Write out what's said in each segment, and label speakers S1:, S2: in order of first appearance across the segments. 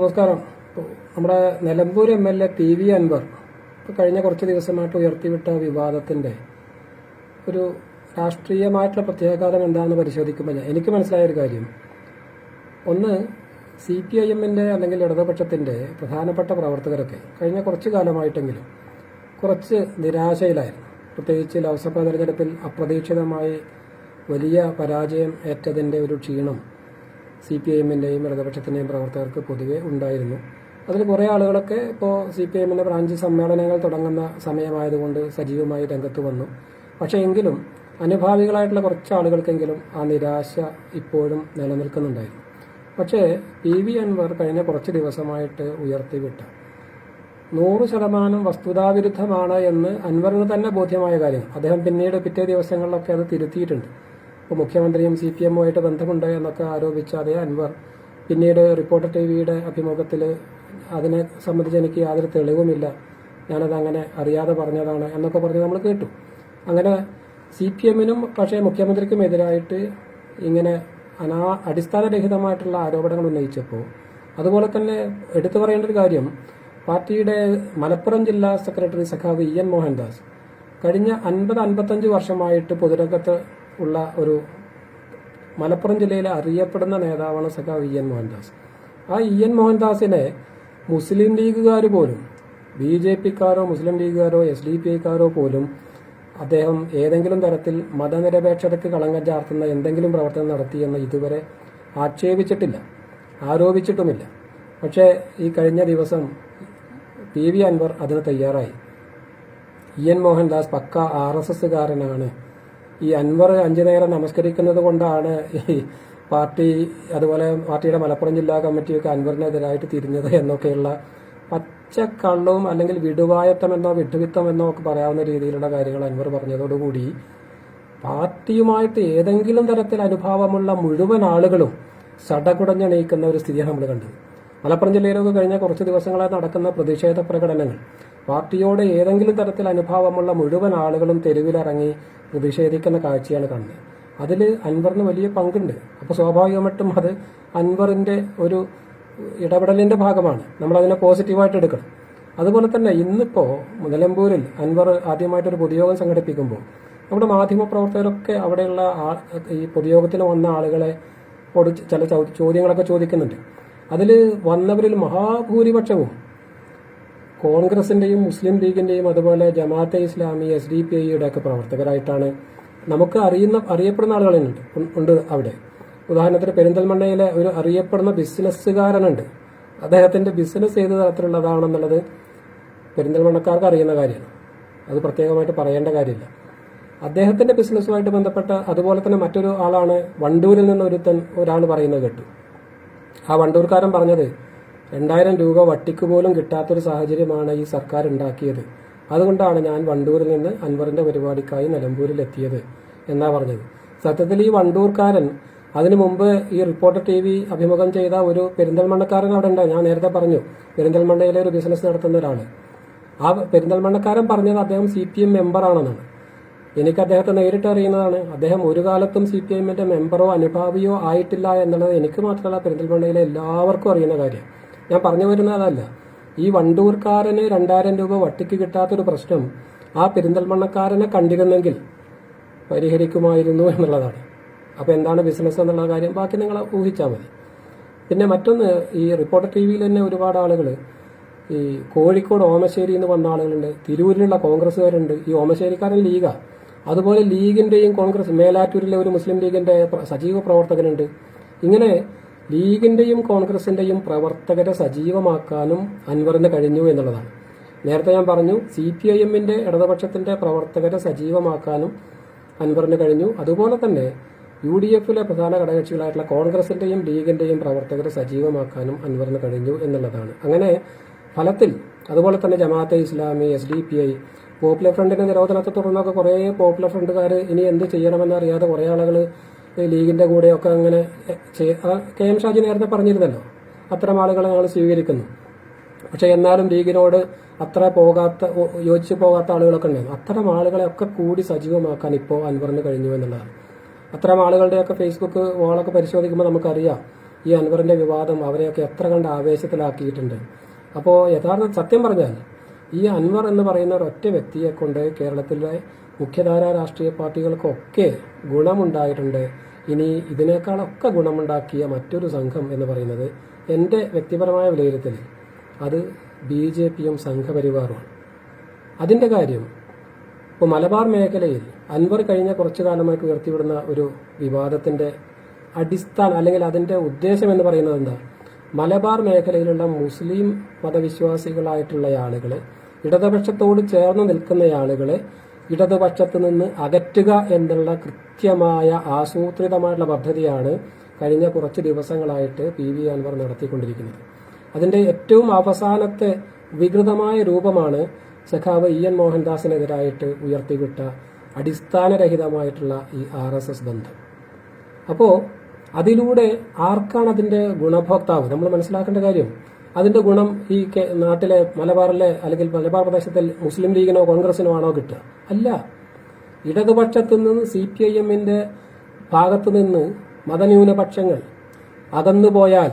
S1: നമസ്കാരം. നമ്മുടെ Nilambur M L A P V Anvar ഇപ്പോൾ കഴിഞ്ഞ കുറച്ച് ദിവസമായിട്ട് ഉയർത്തിവിട്ട വിവാദത്തിന്റെ ഒരു രാഷ്ട്രീയമായിട്ടുള്ള പ്രത്യാഘാതം എന്താണെന്ന് പരിശോധിക്കുമ്പോൾ എനിക്ക് മനസ്സിലായ ഒരു കാര്യം. ഒന്ന് സി പി ഐ എമ്മിന്റെ അല്ലെങ്കിൽ ഇടതുപക്ഷത്തിന്റെ പ്രധാനപ്പെട്ട പ്രവർത്തകരൊക്കെ കഴിഞ്ഞ കുറച്ച് കാലമായിട്ടെങ്കിലും കുറച്ച് നിരാശയിലായിരുന്നു. പ്രത്യേകിച്ച് ലോക്സഭാ തെരഞ്ഞെടുപ്പിൽ അപ്രതീക്ഷിതമായി വലിയ പരാജയം ഏറ്റതിന്റെ ഒരു ക്ഷീണം സി പി ഐ എമ്മിന്റെയും ഇടതുപക്ഷത്തിന്റെയും പ്രവർത്തകർക്ക് പൊതുവെ ഉണ്ടായിരുന്നു. അതിൽ കുറേ ആളുകളൊക്കെ ഇപ്പോൾ സി പി എമ്മിന്റെ ബ്രാഞ്ച് സമ്മേളനങ്ങൾ തുടങ്ങുന്ന സമയമായതുകൊണ്ട് സജീവമായി രംഗത്ത് വന്നു. പക്ഷേ എങ്കിലും അനുഭാവികളായിട്ടുള്ള കുറച്ച് ആളുകൾക്കെങ്കിലും ആ നിരാശ ഇപ്പോഴും നിലനിൽക്കുന്നുണ്ടായിരുന്നു. പക്ഷേ പി വി അൻവർ കഴിഞ്ഞ കുറച്ച് ദിവസമായിട്ട് ഉയർത്തിവിട്ട നൂറ് ശതമാനം വസ്തുതാവിരുദ്ധമാണ് എന്ന് അൻവറിന് തന്നെ ബോധ്യമായ കാര്യം. അദ്ദേഹം പിന്നീട് പിറ്റേ ദിവസങ്ങളിലൊക്കെ അത് തിരുത്തിയിട്ടുണ്ട്. ഇപ്പോൾ മുഖ്യമന്ത്രിയും സി പി എമ്മുമായിട്ട് ബന്ധമുണ്ട് എന്നൊക്കെ ആരോപിച്ച അതേ അൻവർ. പിന്നീട് റിപ്പോർട്ടർ ടി വിയുടെ അഭിമുഖത്തിൽ അതിനെ സംബന്ധിച്ച് എനിക്ക് യാതൊരു തെളിവുമില്ല. ഞാനത് അങ്ങനെ അറിയാതെ പറഞ്ഞതാണ് എന്നൊക്കെ പറഞ്ഞ് നമ്മൾ കേട്ടു. അങ്ങനെ സി പി എമ്മിനും പക്ഷേ മുഖ്യമന്ത്രിക്കും എതിരായിട്ട് ഇങ്ങനെ അനാ അടിസ്ഥാനരഹിതമായിട്ടുള്ള ആരോപണങ്ങൾ ഉന്നയിച്ചപ്പോൾ അതുപോലെ തന്നെ എടുത്തു പറയേണ്ട ഒരു കാര്യം. പാർട്ടിയുടെ മലപ്പുറം ജില്ലാ സെക്രട്ടറി സഖാവ് ഇ എൻ മോഹൻദാസ് കഴിഞ്ഞ അൻപത് അൻപത്തഞ്ച് വർഷമായിട്ട് പൊതുരംഗത്ത് ഉള്ള ഒരു മലപ്പുറം ജില്ലയിലെ അറിയപ്പെടുന്ന നേതാവാണ് സഖാവ് ഇ എൻ മോഹൻദാസ്. ആ ഇ എൻ മോഹൻദാസിനെ മുസ്ലിം ലീഗുകാർ പോലും ബി ജെ പിക്കാരോ മുസ്ലിം ലീഗുകാരോ എസ് ഡി പി പോലും അദ്ദേഹം ഏതെങ്കിലും തരത്തിൽ മതനിരപേക്ഷതയ്ക്ക് കളങ്കം ചാർത്തുന്ന എന്തെങ്കിലും പ്രവർത്തനം നടത്തിയെന്ന് ഇതുവരെ ആക്ഷേപിച്ചിട്ടില്ല ആരോപിച്ചിട്ടുമില്ല. പക്ഷേ ഈ കഴിഞ്ഞ ദിവസം പി വി അൻവർ അതിന് തയ്യാറായി. ഇ എൻ മോഹൻദാസ് പക്ക ആർ എസ് എസ്സുകാരനാണ് ഈ അൻവർ അഞ്ചു നേരം നമസ്കരിക്കുന്നത് കൊണ്ടാണ് ഈ പാർട്ടി അതുപോലെ പാർട്ടിയുടെ മലപ്പുറം ജില്ലാ കമ്മിറ്റിയൊക്കെ അൻവറിനെതിരായിട്ട് തിരിഞ്ഞത് എന്നൊക്കെയുള്ള പച്ചക്കള്ളവും അല്ലെങ്കിൽ വിടുവായത്തമെന്നോ വിട്ടുവിത്തമെന്നോ ഒക്കെ പറയാവുന്ന രീതിയിലുള്ള കാര്യങ്ങൾ അൻവർ പറഞ്ഞതോടുകൂടി പാർട്ടിയുമായിട്ട് ഏതെങ്കിലും തരത്തിൽ അനുഭാവമുള്ള മുഴുവൻ ആളുകളും സടകുടഞ്ഞണീക്കുന്ന ഒരു സ്ഥിതിയാണ് നമ്മൾ കണ്ടത്. മലപ്പുറം ജില്ലയിലൊക്കെ കഴിഞ്ഞ കുറച്ച് ദിവസങ്ങളായി നടക്കുന്ന പ്രതിഷേധ പ്രകടനങ്ങൾ. പാർട്ടിയോട് ഏതെങ്കിലും തരത്തിൽ അനുഭാവമുള്ള മുഴുവൻ ആളുകളും തെരുവിലിറങ്ങി പ്രതിഷേധിക്കുന്ന കാഴ്ചയാണ് കണ്ടത്. അതിൽ അൻവറിന് വലിയ പങ്കുണ്ട്. അപ്പോൾ സ്വാഭാവികമായിട്ടും അത് അൻവറിന്റെ ഒരു ഇടപെടലിന്റെ ഭാഗമാണ്. നമ്മളതിനെ പോസിറ്റീവായിട്ട് എടുക്കണം. അതുപോലെ തന്നെ ഇന്നിപ്പോൾ നിലമ്പൂരിൽ അൻവർ ആദ്യമായിട്ടൊരു പൊതുയോഗം സംഘടിപ്പിക്കുമ്പോൾ നമ്മുടെ മാധ്യമപ്രവർത്തകരൊക്കെ അവിടെയുള്ള ഈ പൊതുയോഗത്തിന് വന്ന ആളുകളെ ചില ചോദ്യങ്ങളൊക്കെ ചോദിക്കുന്നുണ്ട്. അതിൽ വന്നവരിൽ മഹാഭൂരിപക്ഷവും കോൺഗ്രസിന്റെയും മുസ്ലിം ലീഗിന്റെയും അതുപോലെ Jamaat-e Islami S D P ഐയുടെ ഒക്കെ പ്രവർത്തകരായിട്ടാണ് നമുക്ക് അറിയുന്ന അറിയപ്പെടുന്ന ആളുകളുണ്ട് ഉണ്ട് അവിടെ. ഉദാഹരണത്തിന് പെരിന്തൽമണ്ണയിലെ ഒരു അറിയപ്പെടുന്ന ബിസിനസ്സുകാരനുണ്ട്. അദ്ദേഹത്തിന്റെ ബിസിനസ് ഏത് തരത്തിലുള്ളതാണെന്നുള്ളത് പെരിന്തൽമണ്ണക്കാർക്ക് അറിയുന്ന കാര്യമാണ്. അത് പ്രത്യേകമായിട്ട് പറയേണ്ട കാര്യമില്ല. അദ്ദേഹത്തിന്റെ ബിസിനസ്സുമായിട്ട് ബന്ധപ്പെട്ട അതുപോലെ തന്നെ മറ്റൊരു ആളാണ് വണ്ടൂരിൽ നിന്ന് ഒരുത്തൻ ഒരാൾ പറയുന്നത് കേട്ടു. ആ വണ്ടൂർക്കാരൻ പറഞ്ഞത് രണ്ടായിരം രൂപ വട്ടിക്ക് പോലും കിട്ടാത്തൊരു സാഹചര്യമാണ് ഈ സർക്കാർ ഉണ്ടാക്കിയത്. അതുകൊണ്ടാണ് ഞാൻ വണ്ടൂരിൽ നിന്ന് അൻവറിന്റെ പരിപാടിക്കായി നിലമ്പൂരിൽ എത്തിയത് എന്നാ പറഞ്ഞത്. സത്യത്തിൽ ഈ വണ്ടൂർക്കാരൻ അതിനു മുമ്പ് ഈ റിപ്പോർട്ടർ ടി വി അഭിമുഖം ചെയ്ത ഒരു പെരിന്തൽമണ്ണക്കാരൻ അവിടെ ഉണ്ടായി. ഞാൻ നേരത്തെ പറഞ്ഞു പെരിന്തൽമണ്ണയിലെ ഒരു ബിസിനസ് നടത്തുന്ന ആ പെരിന്തൽമണ്ണക്കാരൻ പറഞ്ഞത് അദ്ദേഹം സി പി എം മെമ്പറാണെന്നാണ്. എനിക്ക് അദ്ദേഹത്തെ നേരിട്ട് അറിയുന്നതാണ്. അദ്ദേഹം ഒരു കാലത്തും സി പി എമ്മിന്റെ മെമ്പറോ അനുഭാവിയോ ആയിട്ടില്ല എന്നുള്ളത് എനിക്ക് മാത്രമല്ല പെരിന്തൽമണ്ണയിലെ എല്ലാവർക്കും അറിയുന്ന കാര്യം. ഞാൻ പറഞ്ഞു വരുന്ന അതല്ല. ഈ വണ്ടൂർക്കാരന് രണ്ടായിരം രൂപ വട്ടിക്ക് കിട്ടാത്തൊരു പ്രശ്നം ആ പെരിന്തൽമണ്ണക്കാരനെ കണ്ടിരുന്നെങ്കിൽ പരിഹരിക്കുമായിരുന്നു എന്നുള്ളതാണ്. അപ്പോൾ എന്താണ് ബിസിനസ് എന്നുള്ള കാര്യം? ബാക്കി നിങ്ങൾ ഊഹിച്ചാൽ മതി. പിന്നെ മറ്റൊന്ന് ഈ റിപ്പോർട്ടർ ടി വിയിൽ തന്നെ ഒരുപാട് ആളുകൾ ഈ കോഴിക്കോട് ഓമശ്ശേരി എന്ന് വന്ന ആളുകളുണ്ട്. തിരൂരിലുള്ള കോൺഗ്രസ്സുകാരുണ്ട്. ഈ ഓമശ്ശേരിക്കാരൻ ലീഗാ. അതുപോലെ ലീഗിന്റെയും കോൺഗ്രസ് മേലാറ്റൂരിലെ ഒരു മുസ്ലിം ലീഗിന്റെ സജീവ പ്രവർത്തകനുണ്ട്. ഇങ്ങനെ ലീഗിന്റെയും കോൺഗ്രസിന്റെയും പ്രവർത്തകരെ സജീവമാക്കാനും അൻവറിന് കഴിഞ്ഞു എന്നുള്ളതാണ്. നേരത്തെ ഞാൻ പറഞ്ഞു സി പി ഐ എമ്മിന്റെ ഇടതുപക്ഷത്തിന്റെ പ്രവർത്തകരെ സജീവമാക്കാനും അൻവറിന് കഴിഞ്ഞു. അതുപോലെ തന്നെ യു ഡി എഫിലെ പ്രധാന ഘടകകക്ഷികളായിട്ടുള്ള കോൺഗ്രസിന്റെയും ലീഗിന്റെയും പ്രവർത്തകരെ സജീവമാക്കാനും അൻവറിന് കഴിഞ്ഞു എന്നുള്ളതാണ്. അങ്ങനെ ഫലത്തിൽ. അതുപോലെ തന്നെ Jamaat-e Islami S D P I popular ഫ്രണ്ടിന്റെ നിരോധനത്തെ തുടർന്നൊക്കെ കുറേ പോപ്പുലർ ഫ്രണ്ടുകാർ ഇനി എന്ത് ചെയ്യണമെന്ന് അറിയാതെ കുറേ ആളുകൾ ലീഗിന്റെ കൂടെയൊക്കെ അങ്ങനെ കെ എം ഷാജി നേരത്തെ പറഞ്ഞിരുന്നല്ലോ അത്തരം ആളുകളെ ഞങ്ങൾ സ്വീകരിക്കുന്നു. പക്ഷെ എന്നാലും ലീഗിനോട് അത്ര പോകാത്ത യോജിച്ചു പോകാത്ത ആളുകളൊക്കെ ഉണ്ടായിരുന്നു. അത്തരം ആളുകളെ ഒക്കെ കൂടി സജീവമാക്കാൻ ഇപ്പോൾ അൻവറിന് കഴിഞ്ഞു എന്നുള്ളതാണ്. അത്തരം ആളുകളുടെയൊക്കെ ഫേസ്ബുക്ക് വാളൊക്കെ പരിശോധിക്കുമ്പോൾ നമുക്കറിയാം ഈ അൻവറിന്റെ വിവാദം അവരെയൊക്കെ എത്ര കണ്ട് ആവേശത്തിലാക്കിയിട്ടുണ്ട്. അപ്പോൾ യഥാർത്ഥ സത്യം പറഞ്ഞാൽ ഈ അൻവർ എന്ന് പറയുന്ന ഒരൊറ്റ വ്യക്തിയെ കൊണ്ട് കേരളത്തിലെ മുഖ്യധാര രാഷ്ട്രീയ പാർട്ടികൾക്കൊക്കെ ഗുണമുണ്ടായിട്ടുണ്ട്. ഇനി ഇതിനേക്കാളൊക്കെ ഗുണമുണ്ടാക്കിയ മറ്റൊരു സംഘം എന്ന് പറയുന്നത് എന്റെ വ്യക്തിപരമായ വിലയിരുത്തൽ. അത് ബി ജെ പിയും സംഘപരിവാറുമാണ്. അതിന്റെ കാര്യം ഇപ്പോൾ മലബാർ മേഖലയിൽ അൻവർ കഴിഞ്ഞ കുറച്ചു കാലമായിട്ട് ഉയർത്തിവിടുന്ന ഒരു വിവാദത്തിന്റെ അടിസ്ഥാനം അല്ലെങ്കിൽ അതിന്റെ ഉദ്ദേശം എന്ന് പറയുന്നത് എന്താ? മലബാർ മേഖലയിലുള്ള മുസ്ലിം മതവിശ്വാസികളായിട്ടുള്ള ആളുകളെ ഇടതുപക്ഷത്തോട് ചേർന്ന് നിൽക്കുന്ന ആളുകളെ ഇടതുപക്ഷത്ത് നിന്ന് അകറ്റുക എന്നുള്ള കൃത്യമായ ആസൂത്രിതമായിട്ടുള്ള പദ്ധതിയാണ് കഴിഞ്ഞ കുറച്ച് ദിവസങ്ങളായിട്ട് പി വി അൻവർ നടത്തിക്കൊണ്ടിരിക്കുന്നത്. അതിന്റെ ഏറ്റവും അവസാനത്തെ വികൃതമായ രൂപമാണ് സഖാവ് ഇ എൻ മോഹൻദാസിനെതിരായിട്ട് ഉയർത്തിവിട്ട അടിസ്ഥാനരഹിതമായിട്ടുള്ള ഈ ആർ എസ് എസ് ബന്ധം. അപ്പോൾ അതിലൂടെ ആർക്കാണ് അതിന്റെ ഗുണഭോക്താവ്? നമ്മൾ മനസ്സിലാക്കേണ്ട കാര്യം അതിന്റെ ഗുണം ഈ നാട്ടിലെ മലബാറിലെ അല്ലെങ്കിൽ മലബാർ പ്രദേശത്തിൽ മുസ്ലിം ലീഗിനോ കോൺഗ്രസിനോ ആണോ കിട്ടുക? അല്ല. ഇടതുപക്ഷത്തു നിന്ന് സി പി ഐ എമ്മിന്റെ ഭാഗത്തു നിന്ന് മതന്യൂനപക്ഷങ്ങൾ അകന്നുപോയാൽ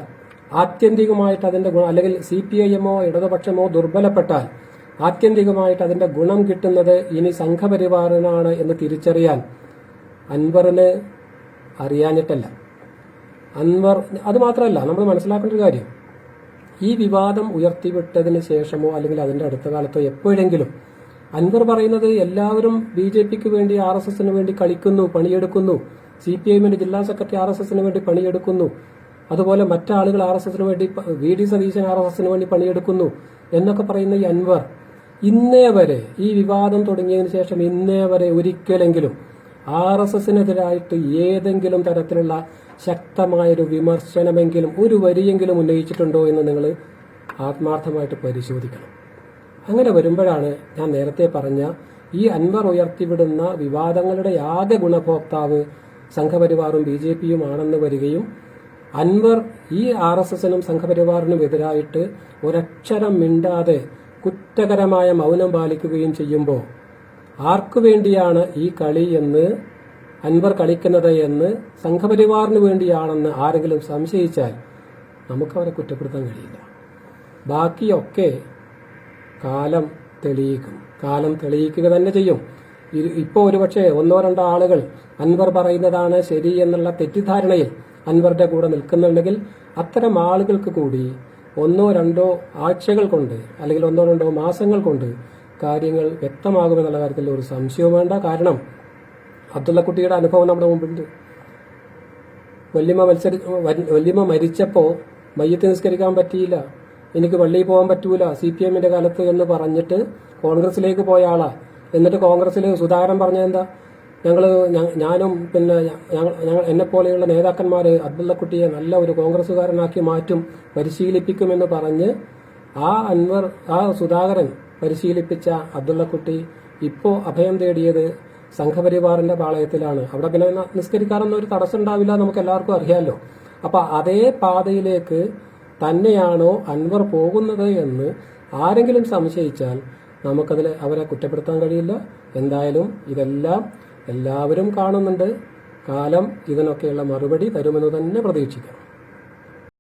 S1: ആത്യന്തികമായിട്ട് അതിന്റെ ഗുണം അല്ലെങ്കിൽ സി പി ഐ എമ്മോ ഇടതുപക്ഷമോ ദുർബലപ്പെട്ടാൽ ആത്യന്തികമായിട്ട് അതിന്റെ ഗുണം കിട്ടുന്നത് ഇനി സംഘപരിവാറിനാണ് എന്ന് തിരിച്ചറിയാൻ അൻവറിന് അറിയാഞ്ഞിട്ടല്ല. അൻവർ അത് മാത്രമല്ല നമ്മൾ മനസ്സിലാക്കേണ്ട ഒരു കാര്യം. ഈ വിവാദം ഉയർത്തിവിട്ടതിന് ശേഷമോ അല്ലെങ്കിൽ അതിന്റെ അടുത്ത കാലത്തോ എപ്പോഴെങ്കിലും അൻവർ പറയുന്നത് എല്ലാവരും ബി ജെ പിക്ക് വേണ്ടി ആർ എസ് എസിന് വേണ്ടി കളിക്കുന്നു പണിയെടുക്കുന്നു സി പി ഐഎമ്മിന്റെ ജില്ലാ സെക്രട്ടറി ആർ എസ് എസിന് വേണ്ടി പണിയെടുക്കുന്നു അതുപോലെ മറ്റാളുകൾ ആർ എസ് എസിന് വേണ്ടി V D Satheesan R S എസിന് വേണ്ടി പണിയെടുക്കുന്നു എന്നൊക്കെ പറയുന്ന ഈ അൻവർ ഇന്നേ വരെ ഈ വിവാദം തുടങ്ങിയതിനു ശേഷം ഇന്നേ വരെ ഒരിക്കലെങ്കിലും ആർ എസ് എസിനെതിരായിട്ട് ഏതെങ്കിലും തരത്തിലുള്ള ശക്തമായൊരു വിമർശനമെങ്കിലും ഒരു വരിയെങ്കിലും ഉന്നയിച്ചിട്ടുണ്ടോ എന്ന് നിങ്ങൾ ആത്മാർത്ഥമായിട്ട് പരിശോധിക്കണം. അങ്ങനെ വരുമ്പോഴാണ് ഞാൻ നേരത്തെ പറഞ്ഞ ഈ അൻവർ ഉയർത്തിവിടുന്ന വിവാദങ്ങളുടെ ആകെ ഗുണഭോക്താവ് സംഘപരിവാറും ബി ജെ പിയും ആണെന്ന് വരികയും അൻവർ ഈ ആർ എസ് എസിനും സംഘപരിവാറിനും എതിരായിട്ട് ഒരക്ഷരം മിണ്ടാതെ കുറ്റകരമായ മൗനം പാലിക്കുകയും ചെയ്യുമ്പോൾ ആർക്കു വേണ്ടിയാണ് ഈ കളി എന്ന് അൻവർ കളിക്കുന്നത് എന്ന് സംഘപരിവാറിന് വേണ്ടിയാണെന്ന് ആരെങ്കിലും സംശയിച്ചാൽ നമുക്കവരെ കുറ്റപ്പെടുത്താൻ കഴിയില്ല. ബാക്കിയൊക്കെ കാലം തെളിയിക്കും. കാലം തെളിയിക്കുക തന്നെ ചെയ്യും. ഇപ്പോൾ ഇപ്പോ ഒരുപക്ഷെ ഒന്നോ രണ്ടോ ആളുകൾ അൻവർ പറയുന്നതാണ് ശരി എന്നുള്ള തെറ്റിദ്ധാരണയിൽ അൻവറുടെ കൂടെ നിൽക്കുന്നുണ്ടെങ്കിൽ അത്തരം ആളുകൾക്ക് കൂടി ഒന്നോ രണ്ടോ ആഴ്ചകൾ കൊണ്ട് അല്ലെങ്കിൽ ഒന്നോ രണ്ടോ മാസങ്ങൾ കൊണ്ട് കാര്യങ്ങൾ വ്യക്തമാകുമെന്നുള്ള കാര്യത്തിൽ ഒരു സംശയവും വേണ്ട. കാരണം അബ്ദുള്ളക്കുട്ടിയുടെ അനുഭവം നമ്മുടെ മുമ്പിലുണ്ട്. വല്യമ്മ മത്സരി വല്യമ്മ മരിച്ചപ്പോ മയ്യത്ത് നിസ്കരിക്കാൻ പറ്റിയില്ല. എനിക്ക് വള്ളിയിൽ പോകാൻ പറ്റൂല. സി പി എമ്മിന്റെ കാലത്ത് എന്ന് പറഞ്ഞിട്ട് കോൺഗ്രസിലേക്ക് പോയ ആളാ. എന്നിട്ട് കോൺഗ്രസിൽ സുധാകരൻ പറഞ്ഞ എന്താ? ഞങ്ങൾ ഞാനും പിന്നെ ഞങ്ങൾ ഞങ്ങൾ എന്നെ പോലെയുള്ള നേതാക്കന്മാർ അബ്ദുള്ളക്കുട്ടിയെ നല്ല ഒരു കോൺഗ്രസുകാരനാക്കി മാറ്റും പരിശീലിപ്പിക്കുമെന്ന് പറഞ്ഞ് ആ അൻവർ ആ സുധാകരൻ പരിശീലിപ്പിച്ച അബ്ദുള്ളക്കുട്ടി ഇപ്പോ അഭയം തേടിയത് സംഘപരിവാറിന്റെ പാളയത്തിലാണ്. അവിടെ പിന്നെ നിസ്കരിക്കാറൊന്നും ഒരു തടസ്സം ഉണ്ടാവില്ല നമുക്ക് എല്ലാവർക്കും അറിയാമല്ലോ അപ്പൊ അതേ പാതയിലേക്ക് തന്നെയാണോ അൻവർ പോകുന്നത് എന്ന് ആരെങ്കിലും സംശയിച്ചാൽ നമുക്കതിൽ അവരെ കുറ്റപ്പെടുത്താൻ കഴിയില്ല. എന്തായാലും ഇതെല്ലാം എല്ലാവരും കാണുന്നുണ്ട്. കാലം ഇതിനൊക്കെയുള്ള മറുപടി തരുമെന്ന് തന്നെ പ്രതീക്ഷിക്കാം